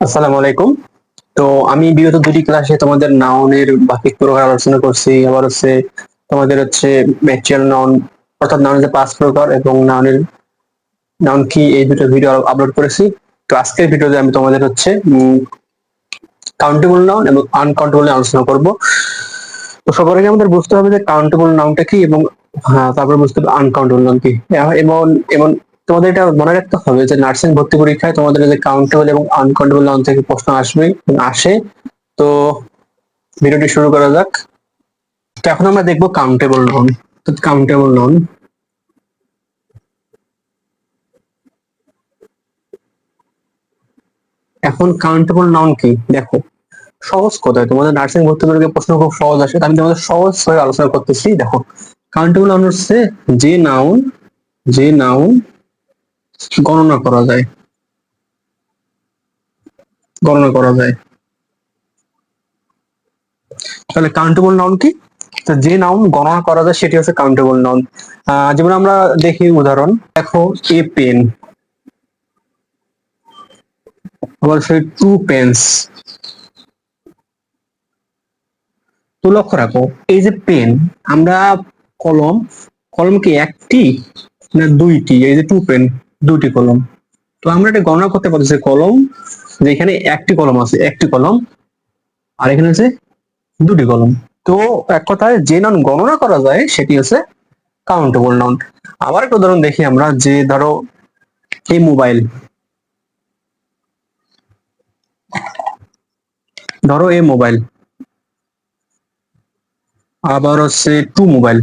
আসসালামু আলাইকুম। তো আমি বিগত দুটি ক্লাসে তোমাদের নাউনের বাকি প্রকার আলোচনা করছি। আবার হচ্ছে তোমাদের হচ্ছে ম্যাচুয়াল নাউন অর্থাৎ নাউনের পাঁচ প্রকার এবং নাউনের নাউন কি, এই দুটো ভিডিও আপলোড করেছি। তো আজকের ভিডিওতে আমি তোমাদের হচ্ছে কাউন্টেবল নাউন এবং আনকাউন্টেবল আলোচনা করব। তো সবার আগে আমাদের বুঝতে হবে যে কাউন্টেবল নাউনটা কি এবং হ্যাঁ তারপরে বুঝতে হবে আনকাউন্টেবল নাউন কি। এবং এবং তোমাদের এটা মনে রাখতে হবে যে নার্সিং ভর্তি পরীক্ষায় তোমাদের যে কাউন্টেবল এবং আনকাউন্টেবল নাউন থেকে প্রশ্ন আসবে আসে। তো ভিডিওটি শুরু করা যাক। তো এখন আমরা দেখব কাউন্টেবল নাউন তো কাউন্টেবল নাউন এখন কাউন্টেবল নাউন কি? দেখো, সহজ কথায়? তোমাদের নার্সিং ভর্তি পরীক্ষায় প্রশ্ন খুব সহজ আসে। আমি তোমাদের সহজ হয়ে আলোচনা করতেছি। দেখো কাউন্টেবল নাউন হচ্ছে যে নাউন যে নাউন গণনা করা যায়। গণনা করা যায়। তাহলে কাউন্টেবল নাউন কি? যে নাউন গণনা করা যায়, সেটি হচ্ছে কাউন্টেবল নাউন যেমন আমরা দেখি উদাহরণ, দেখো এ পেন আবার সেই টু পেন্স তো লক্ষ্য রাখো, এই যে পেন আমরা কলম কলম কি একটি না দুইটি, এই যে টু পেন দুইটি কলম। তো আমরা এটা গণনা করতে পারতেছি কলম, যে এখানে একটি কলম আছে, একটি কলম, আর এখানে আছে দুটি কলম। তো এক কথায় যে নাউন গণনা করা যায়, সেটি হচ্ছে কাউন্টেবল নাউন আবার একটা উদাহরণ দেখি আমরা, যে ধরো এই মোবাইল ধরো এই মোবাইল আবার হচ্ছে টু মোবাইল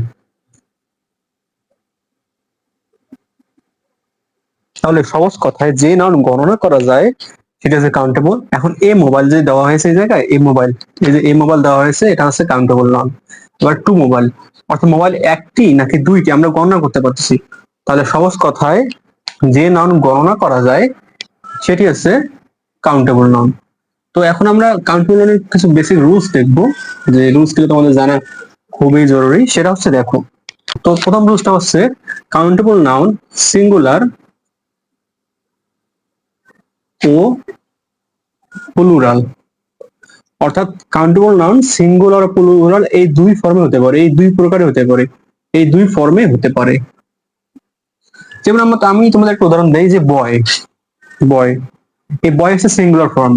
তাহলে সহজ কথায় যে নাউন গণনা করা যায়, সেটা হচ্ছে কাউন্টেবল এখন এ মোবাইল যে দেওয়া হয়েছে এই জায়গায় এ মোবাইল এই যে এ মোবাইল দেওয়া হয়েছে, এটা হচ্ছে কাউন্টেবল নাউন এবার টু মোবাইল অর্থাৎ মোবাইল একটি নাকি দুইটি, আমরা গণনা করতে পারতেছি। তাহলে সহজ কথায় যে নাউন গণনা করা যায়, সেটি হচ্ছে কাউন্টেবল নাউন তো এখন আমরা কাউন্টেবল নাউনের কিছু বেসিক রুলস দেখব। যে রুলসগুলো তোমাদের জানা খুবই জরুরি, সেটা হচ্ছে দেখো। তো প্রথম রুলসটা হচ্ছে কাউন্টেবল নাউন সিঙ্গুলার ও প্লুরাল অর্থাৎ কাউন্টেবল নাউন সিঙ্গুলার ও প্লুরাল এই দুই ফর্মে হতে পারে, এই দুই প্রকারে হতে পারে, এই দুই ফর্মে হতে পারে। যেমন আমরা আমি তোমাদের একটা উদাহরণ দেই যে বয় বয় এই বয় হচ্ছে সিঙ্গুলার ফর্ম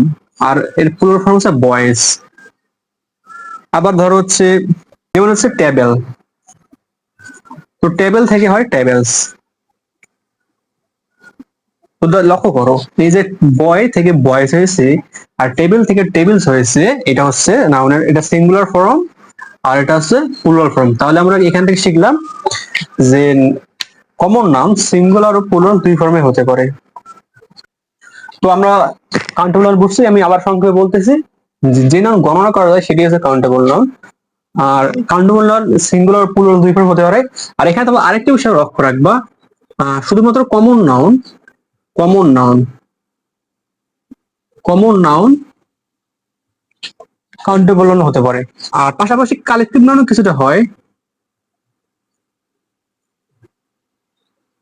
আর এর প্লুরাল ফর্ম হচ্ছে বয়েস আবার ধরো হচ্ছে যেমন হচ্ছে টেবিল তো টেবিল থেকে হয় টেবিলস লক্ষ্য করো, এই যে বয় থেকে বয়েস হয়েছে আর টেবিল থেকে টেবিলস হয়েছে, এটা হচ্ছে নাউনের এটা সিঙ্গুলার ফর্ম আর এটা হচ্ছে প্লুরাল ফর্ম তাহলে আমরা এখান থেকে শিখলাম যে কমন নাম সিঙ্গুলার ও প্লুরাল দুই ফর্মে হতে পারে। তো আমরা কাউন্টেবল বুঝছি, আমি আবার সংক্ষেপে বলতেছি যে নাম গণনা করা যায়, সেটি হচ্ছে কাউন্টেবল নাম আর কাউন্টেবল নাম সিঙ্গুলার প্লুরাল দুই ফর্ম হতে পারে। আর এখানে তোমার আরেকটা বিষয় লক্ষ্য রাখবা শুধুমাত্র common noun common noun common noun countable হতে পারে। আর পাশাপাশি কালেকটিভ নাউন কিছুটা হয়।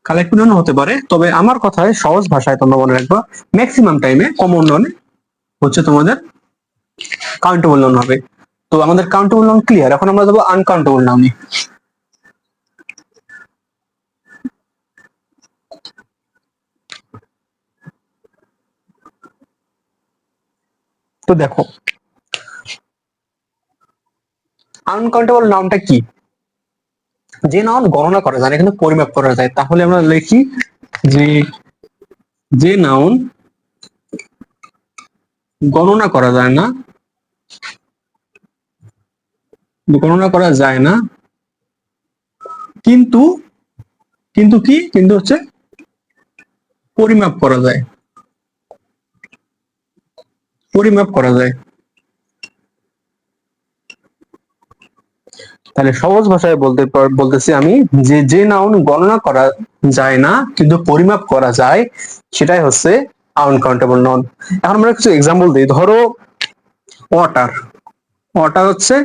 কালেকটিভ নাউন হতে পারে। তবে আমার কথায় সহজ ভাষায় তোমরা মনে রাখবা ম্যাক্সিমাম টাইমে কমন নাউন হচ্ছে তোমাদের কাউন্টেবল হবে। তো আমাদের কাউন্টেবল ক্লিয়ার এখন আমরা যাব আনকাউন্টেবল নাউনে তো দেখো। আনকাউন্টেবল নাউনটা কি? যে নাউন গণনা করা যায় কিন্তু পরিমাপ করা যায়, তাহলে আমরা লিখি যে যে নাউন গণনা করা যায় না, গণনা করা যায় না, কিন্তু কিন্তু কি? কিন্তু হচ্ছে পরিমাপ করা যায়। পরিমাপ করা যায়। তাহলে সহজ ভাষায় বলতে বলতেছি আমি যে যে নাউন গণনা করা যায় না, কিন্তু পরিমাপ করা যায়, সেটাই হচ্ছে আনকাউন্টেবল নন এখন আমরা কিছু এক্সাম্পল দিই। ধরো ওয়াটার ওয়াটার হচ্ছে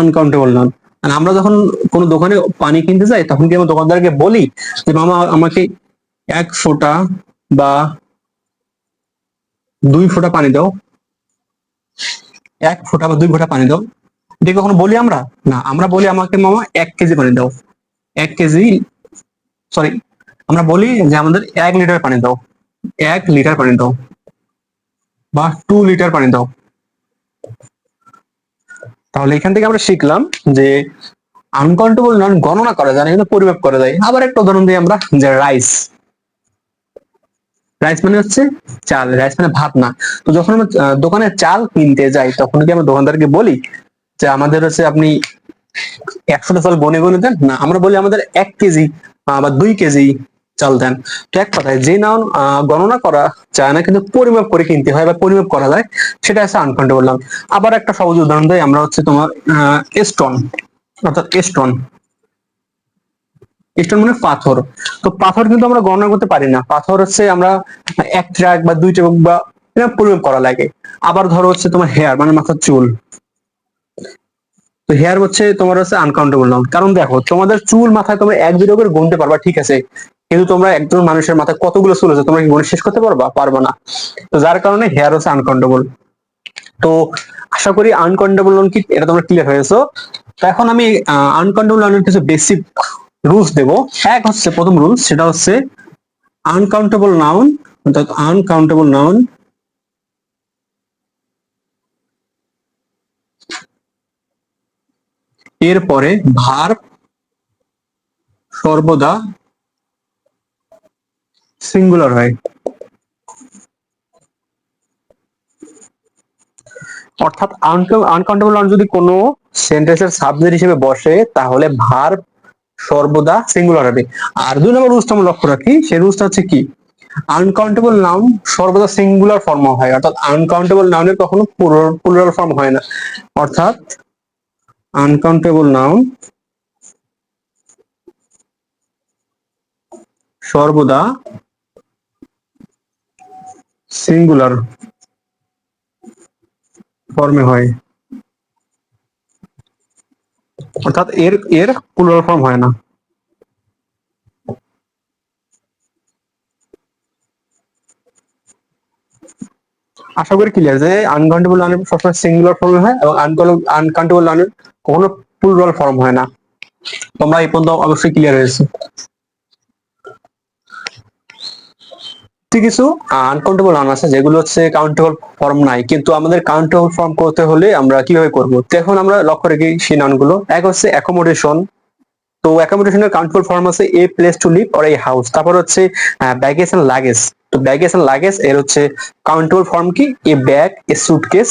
আনকাউন্টেবল নাউন আমরা যখন কোনো দোকানে পানি কিনতে যাই, তখন কি আমরা দোকানদারকে বলি যে, মামা, আমাকে এক ফোঁটা বা দুই ফোঁটা পানি দাও। এক ফোঁটা বা দুই ফোঁটা পানি দাও। এটা কখনো বলি আমরা? না, আমরা বলি আমাকে মামা এক কেজি পানি দাও। এক কেজি সরি আমরা বলি যে আমাদের এক লিটার পানি দাও। এক লিটার পানি দাও বা টু লিটার পানি দাও। তাহলে এখান থেকে আমরা শিখলাম যে আনকাউন্টেবল নাউন গণনা করা যায় না, কিন্তু পরিমাপ করা যায়। আবার একটা উদাহরণ দিই আমরা, যে রাইস রাইস মানে হচ্ছে চাল রাইস মানে ভাত না তো যখন আমরা দোকানে চাল কিনতে যাই, তখন কি আমরা দোকানদারকে বলি যে আমাদের হচ্ছে আপনি একশোটা চাল গনে গনে দেন? না, আমরা বলি আমাদের এক কেজি বা দুই কেজি চাল দেন। তো এক কথায়, যে নাউন গণনা করা যায় না, কিন্তু পরিমাপ করে কিনতে হয় বা পরিমাপ করা যায়, সেটা হচ্ছে আনকাউন্টেবল নাউন আবার একটা সহজ উদাহরণ দেয় আমরা হচ্ছে তোমার স্টোন অর্থাৎ স্টোন স্টোন মানে পাথর। তো পাথর কিন্তু আমরা গণনা করতে পারি না। পাথর হচ্ছে আমরা এক ট্রাক বা দুই ট্রাক বা এরকম পরিমাপ করা লাগে। আবার ধরো হচ্ছে তোমার হেয়ার মানে মাথার চুল। তো হেয়ার হচ্ছে তোমার হচ্ছে আনকাউন্টেবল নাউন কারণ দেখো, তোমাদের চুল মাথায় তোমরা এক দুটো করে গুনতে পারবা, ঠিক আছে? কিন্তু তোমরা একজন মানুষের মাথায় কতগুলো চুল আছে, তোমরা কি গুনে শেষ করতে পারবা? পারবা না। তো যার কারণে হেয়ার হচ্ছে আনকাউন্টেবল তো আশা করি আনকাউন্টেবল নাউন কি, এটা তোমরা ক্লিয়ার হয়েছো তো এখন আমি আনকাউন্টেবল নাউনের কিছু বেসিক রুলস দেব। এক হচ্ছে প্রথম রুলস সেটা হচ্ছে আনকাউন্টেবল নাউন অর্থাৎ আনকাউন্টেবল নাউন এরপরে ভার সর্বদা সিঙ্গুলার হয়। অর্থাৎ আনকাউন্টেবল নাউন যদি কোনো সেন্টেন্সের সাবজেক্ট হিসেবে বসে, তাহলে ভার সর্বদা সিঙ্গুলার হবে। আর দুই নম্বর রুলসটা আমরা লক্ষ্য রাখি, সেই রুলসটা হচ্ছে কি? আনকাউন্টেবল নাউন সর্বদা সিঙ্গুলার ফর্ম হয়, অর্থাৎ আনকাউন্টেবল নাউনের কখনো প্লুরাল ফর্ম হয় না। অর্থাৎ আনকাউন্টেবল নাউন সর্বদা সিঙ্গুলার ফর্মে হয়। অর্থাৎ এর এর প্লুরাল ফর্ম হয় না। আশা করি ক্লিয়ার যে আনকাউন্টেবল লার্নের সবসময় সিঙ্গুলার ফর্ম হয় এবং আনকাউন্টেবল লার্নের কখনো প্লুরাল ফর্ম হয় না। তোমরা এই পর্যন্ত অবশ্যই ক্লিয়ার হয়েছে। কিছু আনকাউন্টেবল নাউন আছে, যেগুলো হচ্ছে কাউন্টেবল ফর্ম নাই। কিন্তু আমাদের কাউন্টেবল ফর্ম করতে হলে আমরা কীভাবে করব? এখন আমরা লক্ষ্য রেখে সেই নাউনগুলো এক হচ্ছে অ্যাকোমোডেশন তো অ্যাকোমোডেশনের কাউন্টেবল ফর্ম আছে a place to live or a house তারপর হচ্ছে ব্যাগেজ এন্ড লাগেজ তো ব্যাগেজ এন্ড লাগেজ এর হচ্ছে কাউন্টেবল ফর্ম কি? A bag a suitcase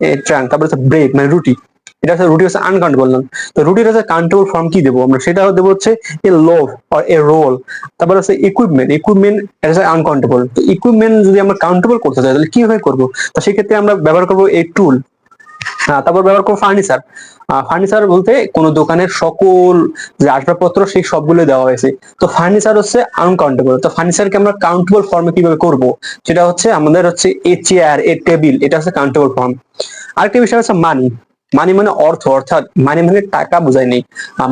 a trunk তারপর হচ্ছে ব্রেড মানে রুটি। এটা হচ্ছে রুটি হচ্ছে আনকাউন্টেবল নাম তো রুটির হচ্ছে কাউন্টেবল ফর্ম কি দেবো? আমরা সেটা দেবো হচ্ছে এ লোভ অর এ রোল তারপর হচ্ছে ইকুইপমেন্ট ইকুইপমেন্ট এটা হচ্ছে আনকাউন্টেবল তো ইকুইপমেন্ট যদি আমরা কাউন্টেবল করতে চাই, তাহলে কীভাবে করব? তো সেক্ষেত্রে আমরা ব্যবহার করব এই টুল হ্যাঁ তারপর ব্যবহার করব ফার্নিচার ফার্নিচার বলতে কোন দোকানের সকল যে আসবাবপত্র, সেই সবগুলো দেওয়া হয়েছে। তো ফার্নিচার হচ্ছে আনকাউন্টেবল তো ফার্নিচারকে আমরা কাউন্টেবল ফর্মে কীভাবে করব? সেটা হচ্ছে আমাদের হচ্ছে এ চেয়ার এ টেবিল এটা হচ্ছে কাউন্টেবল ফর্ম আরেকটা বিষয় হচ্ছে মানি মানি মানে অর্থ, অর্থাৎ মানি মানে টাকা বোঝায় নেই।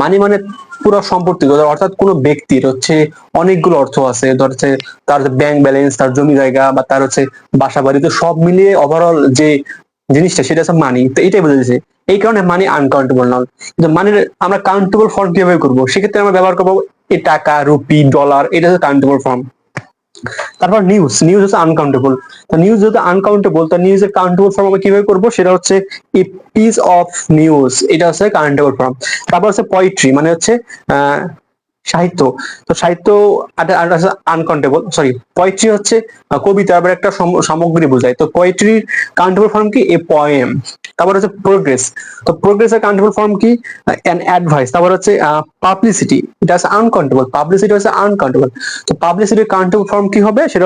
মানি মানে পুরো সম্পত্তি অর্থাৎ কোনো ব্যক্তির হচ্ছে অনেকগুলো অর্থ আছে, ধর হচ্ছে তার ব্যাংক ব্যালেন্স তার জমি জায়গা বা তার হচ্ছে বাসা বাড়ি তো সব মিলিয়ে ওভারঅল যে জিনিসটা, সেটা হচ্ছে মানি তো এটাই বোঝাচ্ছে এই কারণে মানি আনকাউন্টেবল নয় কিন্তু মানির আমরা কাউন্টেবল ফর্ম কীভাবে করব? সেক্ষেত্রে আমরা ব্যবহার করব এই টাকা, রুপি ডলার এটা হচ্ছে কাউন্টেবল ফর্ম তারপর নিউজ নিউজ হচ্ছে আনকাউন্টেবল তো নিউজ যদি আনকাউন্টেবল তা নিউজের কাউন্টেবল ফর্ম আমরা কীভাবে করব? সেটা হচ্ছে এ পিস অফ নিউজ এটা হচ্ছে কাউন্টেবল ফর্ম তারপর হচ্ছে পয়েট্রি মানে হচ্ছে সাহিত্য। তো সাহিত্য আনকাউন্টেবল সরি পোয়েট্রি হচ্ছে কবিতা, আবার একটা সামগ্রী বোঝায়। তো পোয়েট্রির কাউন্টেবল ফর্ম কি? এ পয়েম তারপর হচ্ছে প্রোগ্রেস তো প্রোগ্রেস এর কাউন্টেবল ফর্ম কি? অ্যান অ্যাডভাইস তারপর হচ্ছে পাবলিসিটি এটা হচ্ছে আনকাউন্টেবল পাবলিসিটি হচ্ছে আনকাউন্টেবল তো পাবলিসিটির কাউন্টেবল ফর্ম কি হবে? সেটা